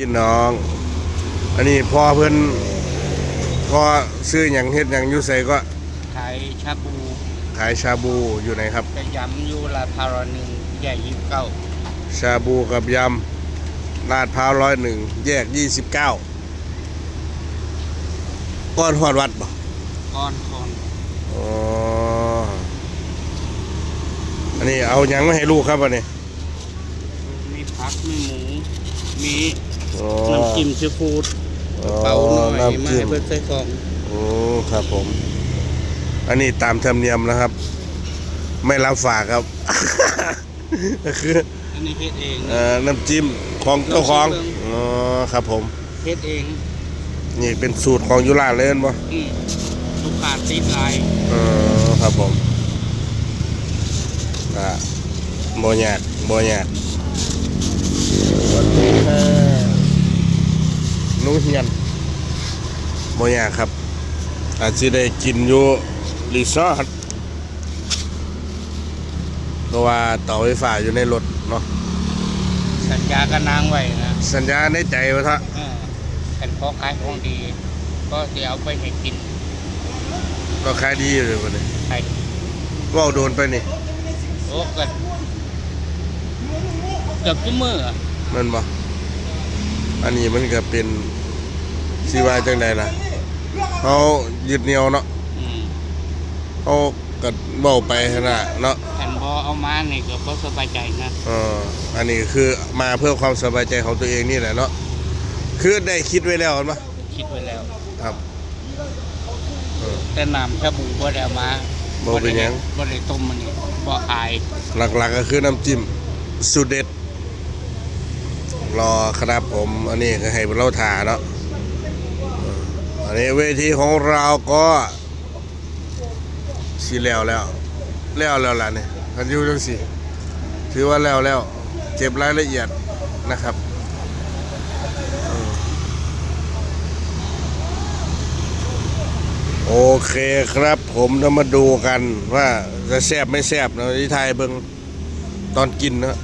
พี่น้อง อันนี้พ่อเพิ่นพ่อซื้ออย่างเฮ็ดอย่างอยุใส่ก็ขายชาบู ขายชาบูอยู่ไหนครับ จะย้ำอยู่ลาดพร้าวหนึ่งแยกยี่สิบเก้าชาบูกับยำลาดพร้าวร้อยหนึ่งแยกยี่สิบเก้าก้อนหอดวัดบ่ก้อนคนอ๋ออันนี้เอาหยังมาให้ลูกครับอันนี้ มีผักมีหมู มีอ๋อน้ำจิ้มซีฟู้ดอ๋อเปาหน่อยน้ำมาจิ้ให้มเพื่อใส่ของโอ้ครับผม อันนี้ตามธรรมเนียมนะครับ ไม่รับฝากครับก็คืออันนี้เฮ็ดเองเอ่อน้ำจิ้มของเจ้าของอ๋อครับผม เฮ็ดเองนี่เป็นสูตรของยุราเลยเห็นบ่อืมลูกค้าติดหลายเออครับผมอ่าบ่ยากบ่ยาก สวัสดีค่ะหนูเฮียนบ่ยากครับ อาจสิได้กินอยู่รีสอร์ทเพราะว่าเต่าไฟฟ้าอยู่ในรถเนาะสัญญากับนางไว้นะสัญญาในใจว่าทะเออเป็นพอขายของดี ก็จะเอาไปให้กินก็ขายดีอยู่เลยวันนี้ใครว่าวโดนไปนี่โอ้เกิด เกือบทุกมื้ออะแมันบ่อันนี้มันก็เป็นสิว่าจังไดล่ะเขายึดเหนียวเนาะอืมเขาก็เบ้าไปขนาดเนาะแผ่นบอเอามานี่ก็บ่สบายใจนะเอออันนี้คือมาเพื่อความสบายใจของตัวเองนี่แหละเนาะคือได้คิดไว้แล้วเห็นปะคิดไว้แล้ว ครับแต่น้ำชาบูบ่ได้เอามาบ่เป็นหยัง บ่ได้ต้มมันนี่บ่ขาย หลักๆก็คือน้ำจิ้มสูตรเด็ด รอครับผมอันนี้ก็ให้เราถ่าเนาะอันนี้เวทีของเราก็สีแล้วแล้วแล้วแล้วล่ะเนี่ยคันอยูจังสิถือว่าแล้วแล้วเก็บรายละเอียดนะครับโอเคครับผมจะมาดูกันว่าจะแซบไม่แซบนะที่ไทยเบิงตอนกินนะ